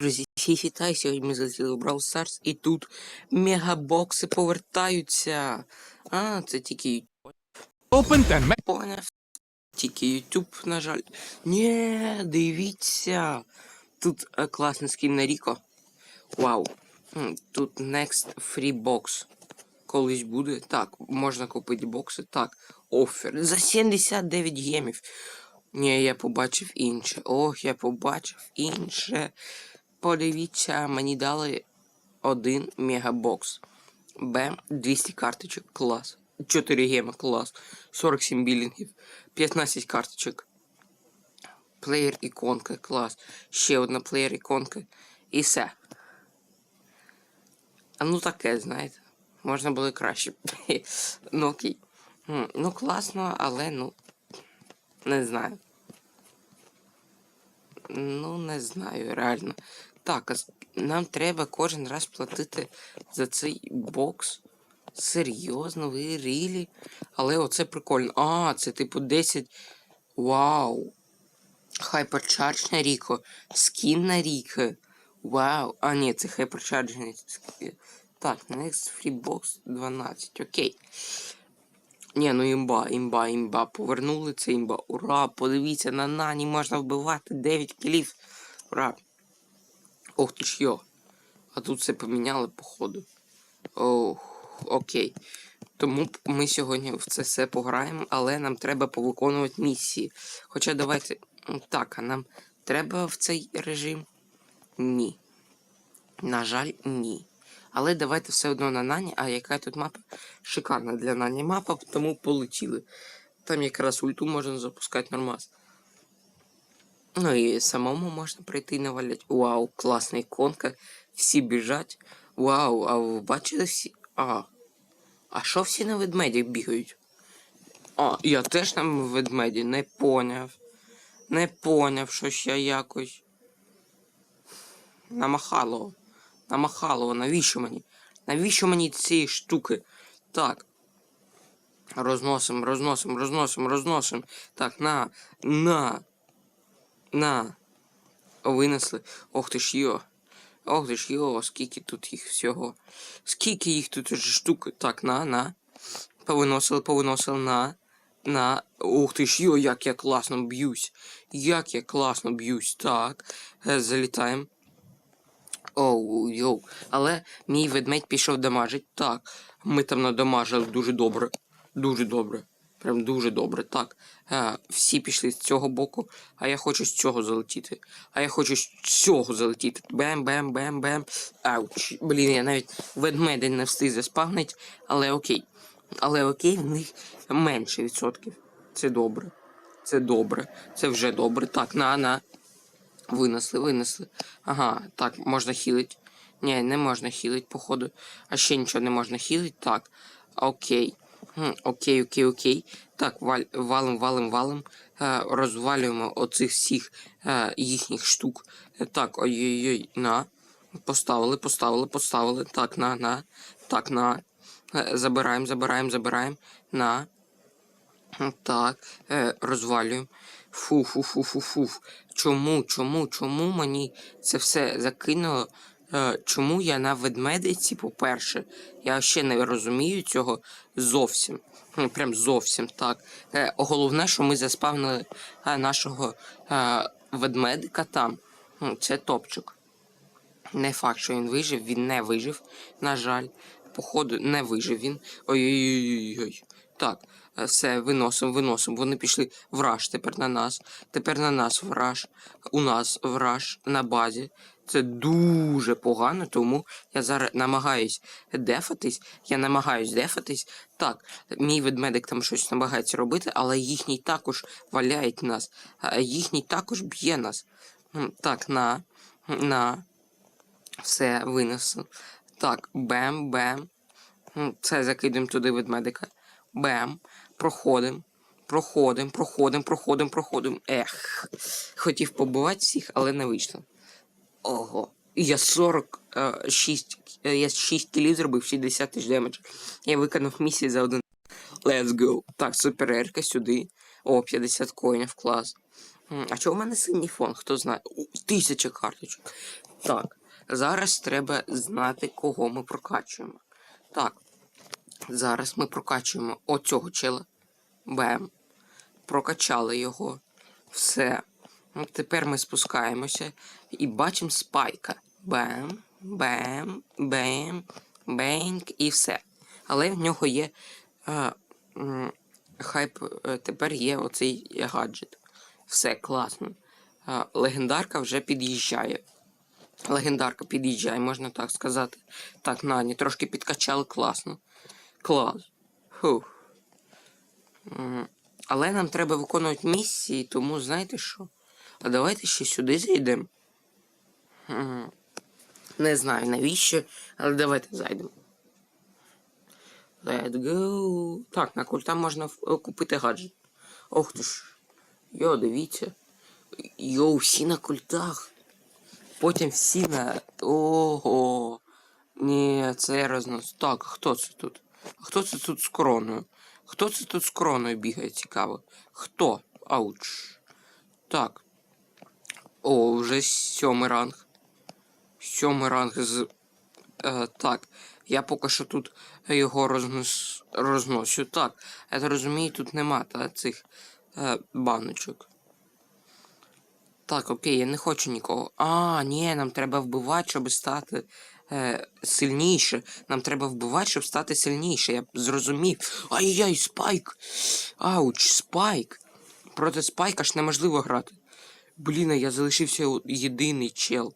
Друзі, всіх вітаю, сьогодні ми залетіли в Brawl Stars і тут мегабокси повертаються. А, це тільки YouTube. Open 10 Поняв. Тільки YouTube, на жаль. Нє, дивіться. Тут е, класний скін на Ріко. Вау. Тут Next Free Box. Колись буде. Так, можна купити бокси. Так. Офер. За 79 гемів. Ні, я побачив інше. Ох, я побачив інше. Подивіться, мені дали один мегабокс. Бем, 200 карточок, клас. 4 гема, клас. 47 білінгів, 15 карточок. Плеєр іконка, клас. Ще одна плеєр іконка. І все. А ну таке, знаєте. Можна було краще. ну окей. Ну класно, але ну. Не знаю. Ну, не знаю, реально. Так, нам треба кожен раз платити за цей бокс. Серйозно, ви рілі? Але оце прикольно. А, це типу 10. Вау. Hypercharge на Ріко. Скін на Ріко. Вау. А, ні, це не скін. Так, next free box 12. Окей. Ні, ну імба, імба, імба. Повернули це імба. Ура! Подивіться, на нані можна вбивати 9 кілів. Ура! Ох ти ж йо. А тут все поміняли, походу. Ох, окей. Тому ми сьогодні в це все пограємо, але нам треба повиконувати місії. Хоча давайте. Так, а нам треба в цей режим? Ні. На жаль, ні. Але давайте все одно на Нані, а яка тут мапа? Шикарна для Нані мапа, тому полетіли. Там якраз ульту можна запускати нормас. Ну і самому можна прийти і навалять. Вау, класна іконка. Всі біжать. Вау, а ви бачили всі. А. А що всі на ведмеді бігають? А, я теж на ведмеді не поняв. Не поняв, що я якось. Намахало. Намахало, навіщо мені? Навіщо мені ці штуки? Так. Розносим, розносим, розносим, розносим. Так, на, на, на. Винесли. Ох ти ж йо. Ох ти ж йо, скільки тут їх всього. Скільки їх тут штук. Так, на, на. Повиносили, повиносили, на. На. Ух ти ж йо, як я класно б'юсь. Як я класно б'юсь. Так. Е, Залітаємо. Оу, йоу. Але мій ведмедь пішов дамажить. Так. Ми там надамажили дуже добре. Дуже добре. Прям дуже добре. Так. Е, всі пішли з цього боку, а я хочу з цього залетіти. А я хочу з цього залетіти. Бем, бем, бем, бем. Ауч. Блін, я навіть ведмедя не встиг заспавнить, але окей. Але окей, в них менше відсотків. Це добре. Це добре. Це вже добре. Так, на, на. Винесли, винесли. Ага, так, можна хілить. Ні, не можна хілить, походу. А ще нічого не можна хілить. Так. Окей. Окей, окей, окей. Так, валим, валим, валим. Е, розвалюємо оцих всіх е, їхніх штук. Е, так, ой-ой-ой, на. Поставили, поставили, поставили. Так, на, на. Так, на. Е, забираємо, забираємо, забираємо. На. Так, е, розвалюємо. Фу, фу, фу, фу, фу. Чому, чому, чому мені це все закинуло? Е, чому я на ведмедиці, по-перше, я ще не розумію цього зовсім. Ну, Прям зовсім так. Е, головне, що ми заспавнили е, нашого ведмедика там. Ну, Це топчик. Не факт, що він вижив, він не вижив, на жаль. Походу, не вижив він. Ой-ой-ой. Так, е, все, виносимо, виносимо. Вони пішли враж тепер на нас. Тепер на нас враж. У нас враж на базі. Це дуже погано, тому я зараз намагаюсь дефатись. Я намагаюсь дефатись. Так, мій ведмедик там щось намагається робити, але їхній також валяють нас. Їхній також б'є нас. Так, на. На. Все, винесли. Так, бем, бем. Це закидуємо туди ведмедика. Бем. Проходимо. Проходимо, проходимо, проходимо, проходимо. Ех. Хотів побивати всіх, але не вийшло. Ого. Я 46. е, Я 6 кілів зробив 60 тисяч демедж. Я виконав місію за один. Let's go. Так, супер ерка сюди. О, 50 коїнів, клас. А чого в мене синій фон? Хто знає? Тисяча карточок. Так, зараз треба знати, кого ми прокачуємо. Так, зараз ми прокачуємо оцього чела. Бем. Прокачали його. Все. Ну, Тепер ми спускаємося і бачимо спайка. Бем, бем, бем, бенк і все. Але в нього є. Е, м, хайп, е, тепер є оцей гаджет. Все класно. Е, легендарка вже під'їжджає. Легендарка під'їжджає, можна так сказати. Так, Нані, трошки підкачали класно. Клас. Фух. Але нам треба виконувати місії, тому знаєте що? А давайте ще сюди зайдемо. Не знаю навіщо, але давайте зайдемо. Let's go. Так, на культа можна купити гаджет. Ох ти ж. Йо, дивіться. Йо, всі на культах. Потім всі на. Ого. Ні, це рознос. Так, хто це тут? Хто це тут з короною? Хто це тут з короною бігає, цікаво? Хто? Ауч. Так. О, вже сьомий ранг. Сьомий ранг з. Е, так. Я поки що тут його рознос... розносю. Так. Я розумію, тут нема та, цих е, баночок. Так, окей, я не хочу нікого. А, ні, нам треба вбивати, щоб стати е, сильніше. Нам треба вбивати, щоб стати сильніше. Я зрозумів. Ай-яй, спайк! Ауч, спайк! Проти спайка ж неможливо грати. Блін, я залишився єдиний чел.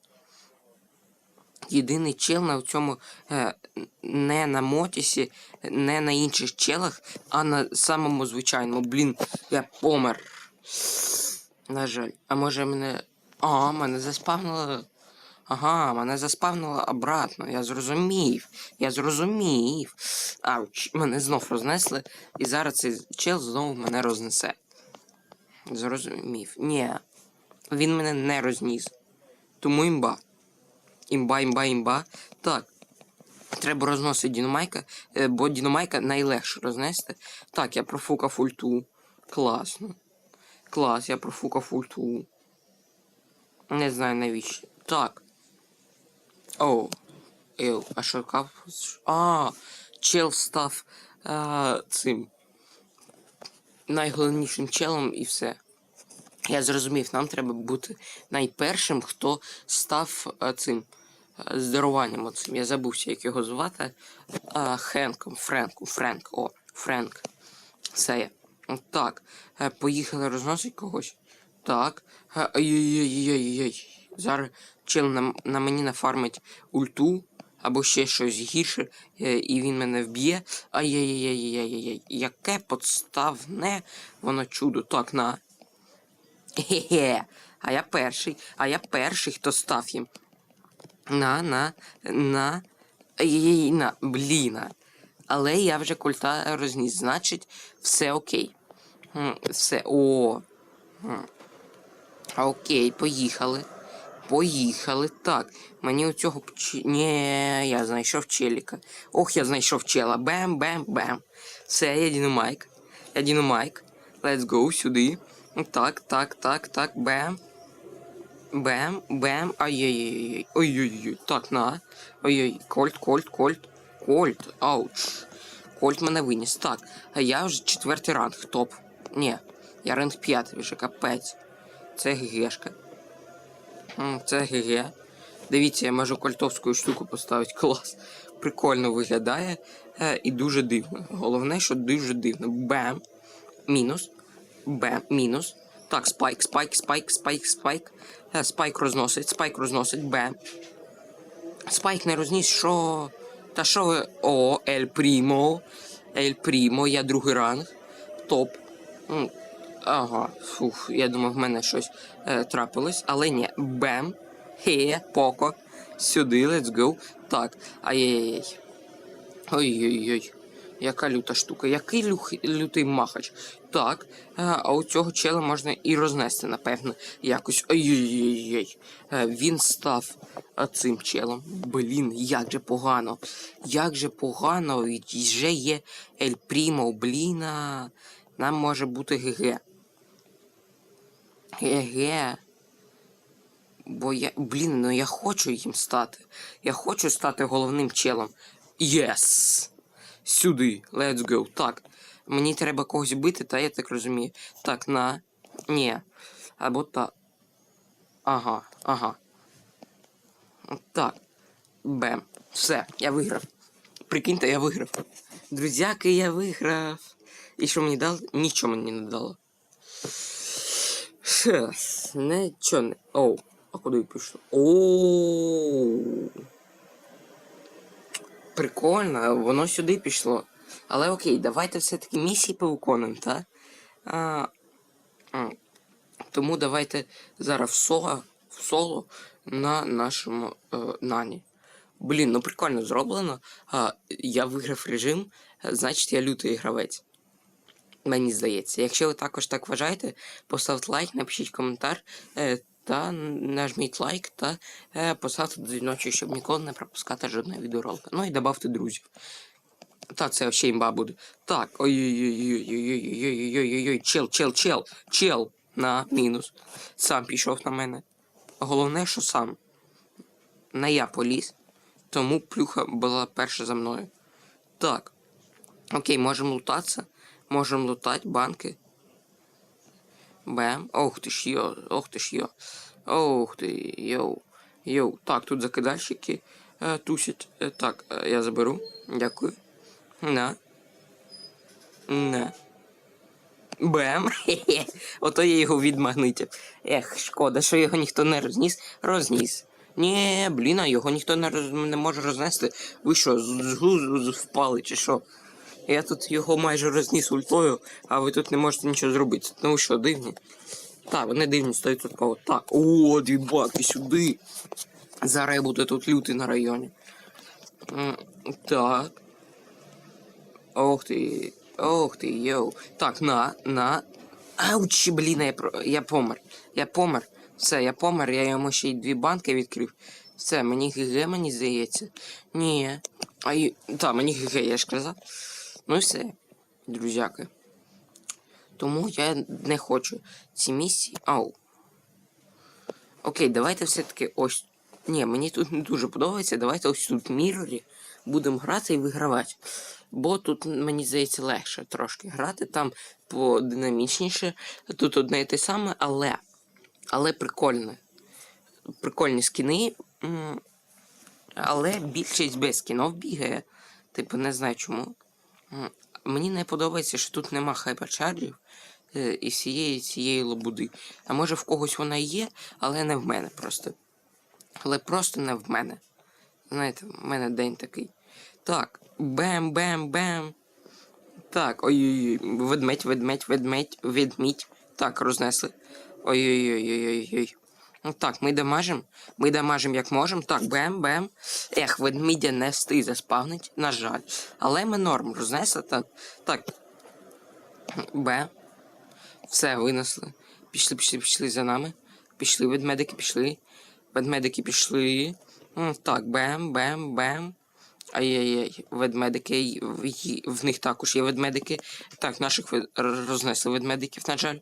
Єдиний чел на цьому е, не на Мотісі, не на інших челах, а на самому звичайному. Блін, я помер. На жаль. А може мене. А, мене заспавнило. Ага, мене заспавнило обратно. Я зрозумів. Я зрозумів. Ауч, мене знов рознесли, і зараз цей чел знову мене рознесе. Зрозумів. Ні. Він мене не розніс. Тому імба. Імба, імба, імба. Так. Треба розносити Дінамайка, е, бо Дінамайка найлегше рознести. Так, я профукав ульту. Класно. Клас, я профукав ульту. Не знаю навіщо. Так. О. Ел, а що кап? А, чел став а, цим найголовнішим челом і все. Я зрозумів, нам треба бути найпершим, хто став а, цим а, здоруванням. Оцим. Я забувся, як його звати. А, Хенком, Френком, Френк, о, Френк. Все я. Так. Е, Поїхали розносить когось. Так. Е, Ай-яй-яй-яй-яй. Зараз чел на, на мені нафармить ульту або ще щось гірше, е, і він мене вб'є. Ай-яй-яй-яй-яй-яй. Яке подставне воно чудо. Так, на. Хе-хе. А я перший. А я перший, хто став їм. На, на, на. Ай-яй-яй, на. Бліна. Але я вже культа розніс. Значить, все окей. Все. О. Окей, поїхали. Поїхали. Так. Мені у цього пч... Ні, я знайшов челіка. Ох, я знайшов чела. Бем, бем, бем. Все, я Дінамайк. Я Дінамайк. Let's go сюди. Так, так, так, так, бем. Бем, бем. Ай-яй-яй-яй. Ой-ой-ой. Так, на. Ой-ой. Кольт, кольт, кольт. Кольт. Ауч. Кольт мене виніс. Так. А я вже четвертий ранг. Топ. Ні. Я ранг п'ятий вже капець. Це ГГшка. Це ГГ. Дивіться, я можу кольтовську штуку поставити. Клас. Прикольно виглядає. Е, і дуже дивно. Головне, що дуже дивно. Бем. Мінус. Бем. Мінус. Так, спайк, спайк, спайк, спайк, спайк. Е, спайк розносить, спайк розносить. Бем. Спайк не розніс, що. Та що ви. О, Ель Прімо. Ель Прімо, я другий ранг. Топ. Ага, фух, я думав, в мене щось е, трапилось, але ні. Бем. Хе, поко. Сюди, let's go. Так. Ай-яй-яй. Ой-ой-ой. Яка люта штука, який люх... лютий махач. Так, е, а у цього чела можна і рознести, напевно, якось. Ой-ой-ой. Е, Він став е, цим челом. Блін, як же погано. Як же погано, і вже є Ель Прімо, бліна. Нам може бути ГГ. ГГ. Бо я. Блін, ну я хочу їм стати. Я хочу стати головним челом. Єс! Сюди. Let's go. Так. Мені треба когось бити, та я так розумію. Так, на. Ні. Або так. Ага, ага. Так. Бем. Все, я виграв. Прикиньте, я виграв. Друзяки, я виграв. І що мені дали? Нічого мені не дало. Щас, нічого не. Оу, а куди пішло? Оу. Прикольно, воно сюди пішло. Але окей, давайте все-таки місії повиконуємо, так? А, а, тому давайте зараз в соло, в соло на нашому е, нані. Блін, ну прикольно зроблено. А, я виграв режим, значить я лютий гравець. Мені здається. Якщо ви також так вважаєте, поставте лайк, напишіть коментар е, та нажміть лайк та е, поставте дзвіночок, щоб ніколи не пропускати жодного відеоролика. Ну і добавте друзів. Та це ще імба буде. Так, ой-ой-ой-ой-ой-ой-ой-ой-ой-ой, чел, чел, чел, чел на мінус. Сам пішов на мене. Головне, що сам. Не я поліз, тому плюха була перша за мною. Так. Окей, можемо лутатися. Можемо лутати банки. Бем. Ох ти ж йо, ох ти ж йо. Ох ти, йоу. Йоу. Так, тут закидальщики е, тусять. Е, так, е, я заберу. Дякую. На. На. Бем. Хе-хе. Ото я його відмагнитив. Ех, шкода, що його ніхто не розніс. Розніс. Ні, блін, а його ніхто не, роз... не може рознести. Ви що, з з глузду впали чи що? Я тут його майже розніс ультою, а ви тут не можете нічого зробити. Ну що, дивні? Так, вони дивні 100%. Так, о, дві баки сюди. Зараз я буду тут лютий на районі. Так. Ох ти. Ох ти, йоу. Так, на, на. Ауч, блін, я, я помер. Я помер. Все, я помер, я йому ще й дві банки відкрив. Все, мені ГГ, мені здається. Ні. А й... Та, мені ГГ, я ж казав. Ну і все, друзяки. Тому я не хочу ці місії. Ау. Окей, давайте все-таки ось. Ні, мені тут не дуже подобається. Давайте ось тут в мірорі будемо грати і вигравати. Бо тут, мені здається, легше трошки грати, там подинамічніше. Тут одне і те саме, але. Але прикольне. Прикольні скіни. Але більшість без скінов бігає. Типу, не знаю чому. Мені не подобається, що тут нема хайперчарджів е, і всієї цієї лобуди. А може в когось вона є, але не в мене просто. Але просто не в мене. Знаєте, в мене день такий. Так, бем-бем-бем. Так, ой-ой-ой. Ведмедь, ведмедь, ведмедь, ведмідь. Так, рознесли. Ой-ой-ой-ой-ой. Ну так, ми дамажим. Ми дамажим як можемо. Так, бем-бем. Ех, ведмідя не встиг заспавнить, на жаль. Але ми норм рознесли. Так. Так. Б. Все, винесли. Пішли, пішли, пішли за нами. Пішли, ведмедики пішли. Ведмедики пішли. Так, бем, бем, бем. Ай-яй-яй, ведмедики, в, них також є ведмедики. Так, наших рознесли ведмедиків, на жаль.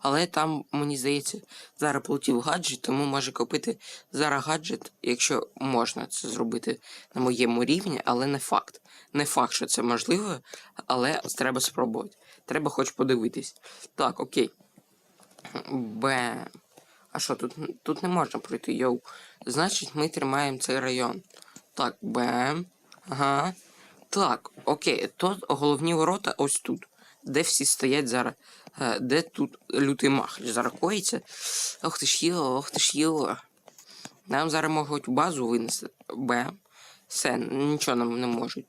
Але там, мені здається, зараз полетів гаджет, тому може купити зараз гаджет, якщо можна це зробити на моєму рівні, але не факт. Не факт, що це можливо, але треба спробувати. Треба хоч подивитись. Так, окей. Бем. А що, тут, тут не можна пройти, йоу. Значить, ми тримаємо цей район. Так, бем. Ага. Так, окей, то головні ворота ось тут. Де всі стоять зараз. Е, Де тут лютий мах зараз коїться. Ох ти ж йо, ох ти ж йо. Нам зараз можуть базу винести. Бем. Все, нічого нам не можуть.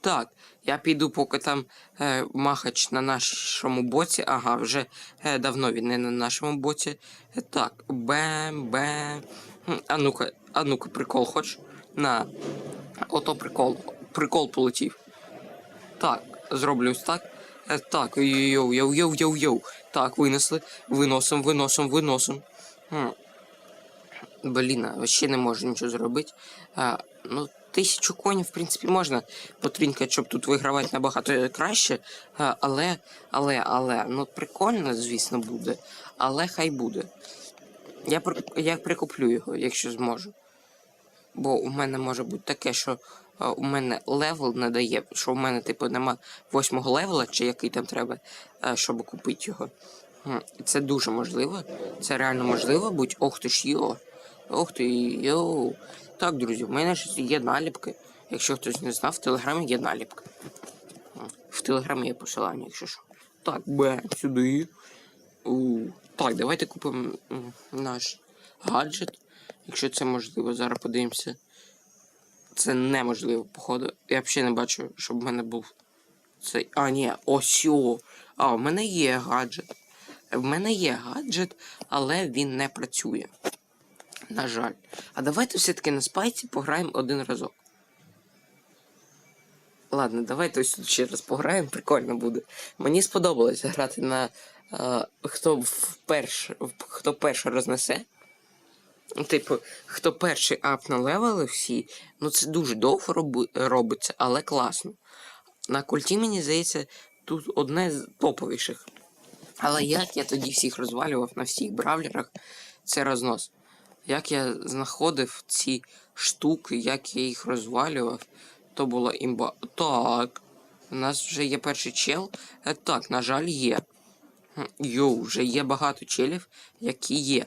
Так, я піду, поки там е, махач на нашому боці. Ага, вже е, давно він не на нашому боці. Е, так, бем, бем. А ну-ка, а ну-ка, прикол хоч. На. Ото прикол. Прикол полетів. Так, зроблю ось так. Е, так, йоу, йоу, йоу, йоу, йоу. Так, винесли. Виносим, виносим, виносим. Хм. Блін, ще не можу нічого зробити. А, ну, тисячу конів, в принципі, можна потрінкати, щоб тут вигравати набагато краще. А, але, але, але, ну прикольно, звісно, буде. Але хай буде. Я, я прикуплю його, якщо зможу. Бо у мене може бути таке, що е, у мене левел не дає, що у мене, типу, нема восьмого левела, чи який там треба, е, щоб купити його. Це дуже можливо. Це реально можливо будь. Ох ти ж йо. Ох ти йоу. Так, друзі, в мене ж є наліпки. Якщо хтось не знав, в телеграмі є наліпка. В телеграмі є посилання, якщо що. Так, бе, сюди. У, так, давайте купимо наш гаджет. Якщо це можливо, зараз подивимося. Це неможливо, походу. Я взагалі не бачу, щоб в мене був цей. А, ні, ось. о. А, в мене є гаджет. В мене є гаджет, але він не працює. На жаль. А давайте все-таки на спайці пограємо один разок. Ладно, давайте ось тут ще раз пограємо, прикольно буде. Мені сподобалось грати на е, хто вперше, хто перше рознесе. Ну, Типу, хто перший ап на левели всі, ну це дуже довго роби, робиться, але класно. На культі, мені здається, тут одне з топовіших. Але як я тоді всіх розвалював на всіх бравлерах, це рознос. Як я знаходив ці штуки, як я їх розвалював, то було імба. Так. У нас вже є перший чел. Е, Так, на жаль, є. Йоу, вже є багато челів, які є.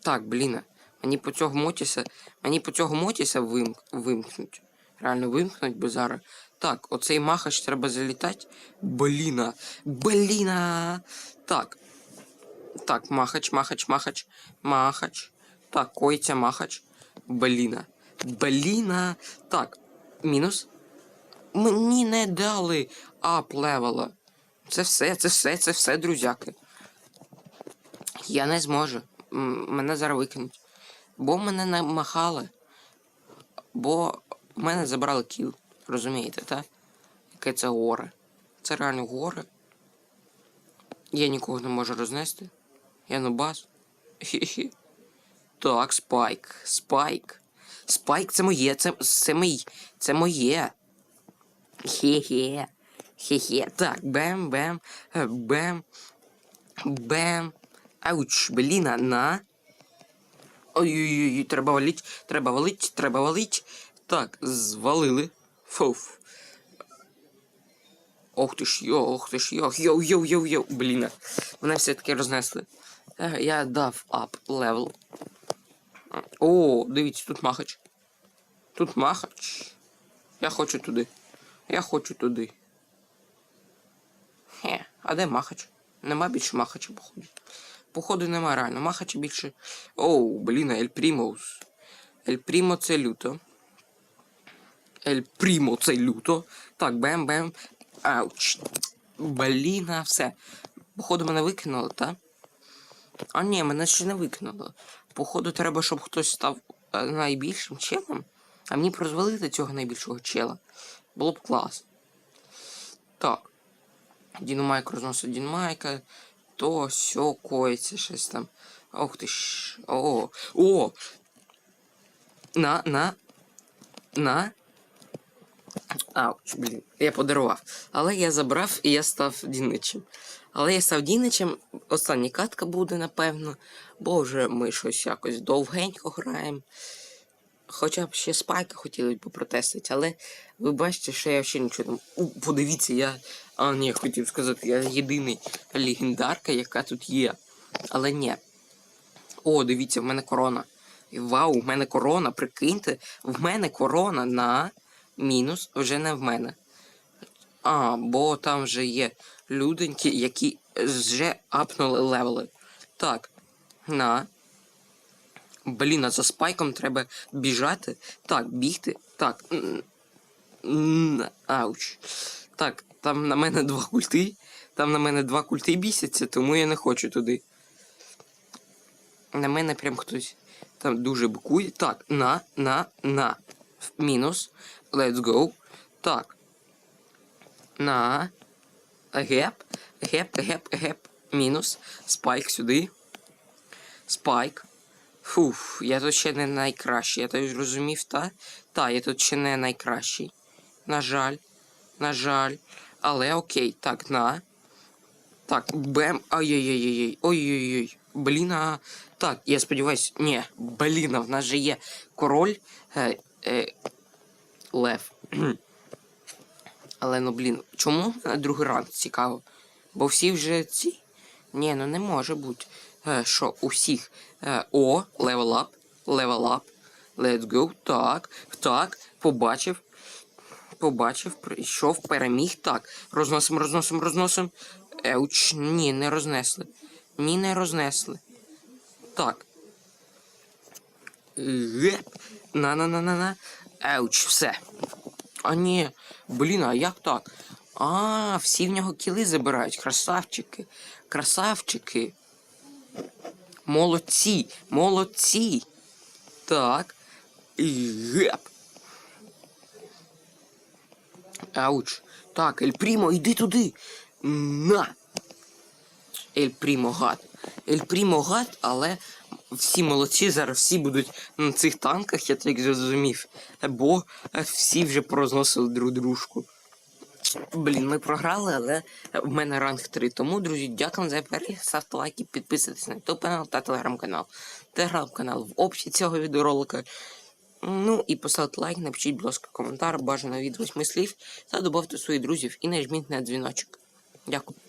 Так, блін. Мені по цього мотіса. Мені по цього мотіса вимк... вимкнуть. Реально вимкнуть би зараз. Так, оцей махач треба залітати. Бліна. Бліна. Так. Так, махач, махач, махач, махач. Так, койця, махач. Бліна. Бліна. Так. Мінус. Мені не дали ап левела. Це все, це все, це все, друзяки. Я не зможу. Мене зараз викинуть. Бо мене намахали. Бо мене забрали кіл. Розумієте, так? Яке це горе. Це реально горе. Я нікого не можу рознести. Я нубас. Хі-хі. Так, спайк. Спайк. Спайк це моє, це, це мій. Це моє. Хе-хе. Хе-хе. Так, бем, бем, бем. Бем. Ауч, бліна, на. Ой-ой-ой, треба валить, треба валить, треба валить. Так, звалили. Фуф. Ох ти ж йо, ох ти ж йо, йоу, йоу, йоу, йоу, блін. Мене все-таки рознесли. Я дав ап левел. О, дивіться, тут махач. Тут махач. Я хочу туди. Я хочу туди. Хе, а де махач? Нема більше махача, походу. Походу нема реально. Махача більше. Оу, блін, Ель Примус. Ель Прімо це люто. Ель Прімо це люто. Так, бем-бем. Ауч. Бліна, все. Походу мене викинуло, так? А ні, мене ще не викинуло. Походу, треба, щоб хтось став е, найбільшим челом. А мені прозвалити цього найбільшого чела. Було б клас. Так. Дінамайк розносить Дінамайка. То сьо коїться щось там. Ох ти ж. О! О! На, на. На. Ауч, блін. Я подарував. Але я забрав і я став Діничем. Але я став Діничем. Остання катка буде, напевно. Бо вже ми щось якось довгенько граємо. Хоча б ще спайка хотіли б протестити, але ви бачите, що я ще нічого там. Подивіться, я. А, ні, хотів сказати, я єдиний легендарка, яка тут є. Але ні. О, дивіться, в мене корона. Вау, в мене корона, прикиньте, в мене корона на мінус вже не в мене. А, бо там вже є люденьки, які вже апнули левели. Так, на. Блін, а за спайком треба біжати. Так, бігти. Так. Ауч. Так, там на мене два культи. Там на мене два культи бісяться, тому я не хочу туди. На мене прям хтось там дуже бикує. Так, на, на, на. Мінус. Let's go. Так. На. Геп. Геп, геп, геп. Мінус. Спайк сюди. Спайк. Фуф, я тут ще не найкращий. Я то зрозумів, та? Та, я тут ще не найкращий. На жаль. На жаль. Але окей. Так, на. Так, бем. Ай-яй-яй-яй. Ой-ой-ой. Блін, а... Так, я сподіваюсь, ні, блін, а в нас же є король. Е, е, лев. Але ну блін, чому на другий ранг цікаво? Бо всі вже ці. Ні, ну не може бути. Е, що, у всіх. Е, о, level up. Let's go. Так, так, побачив. Побачив, прийшов, переміг. Так. Розносим, розносим, розносим. Еуч, ні, не рознесли. Ні, не рознесли. Так. На-на-на-на-на. Еуч, все. А ні, блін, а як так? А, всі в нього кіли забирають. Красавчики. Красавчики. Молодці, молодці. Так. Геп. Ауч. Так, Ель Прімо, йди туди. На. Ель Прімо гад. Ель Прімо гад, але всі молодці, зараз всі будуть на цих танках, я так зрозумів. Бо е, всі вже порозносили друг дружку. Блін, ми програли, але в мене ранг 3. Тому, друзі, дякую за перегляд, ставте лайки, підписуйтесь на YouTube канал та телеграм-канал. Телеграм-канал в описі цього відеоролика. Ну і поставте лайк, напишіть, будь ласка, коментар, бажано від восьми слів та добавте своїх друзів і нажміть на дзвіночок. Дякую.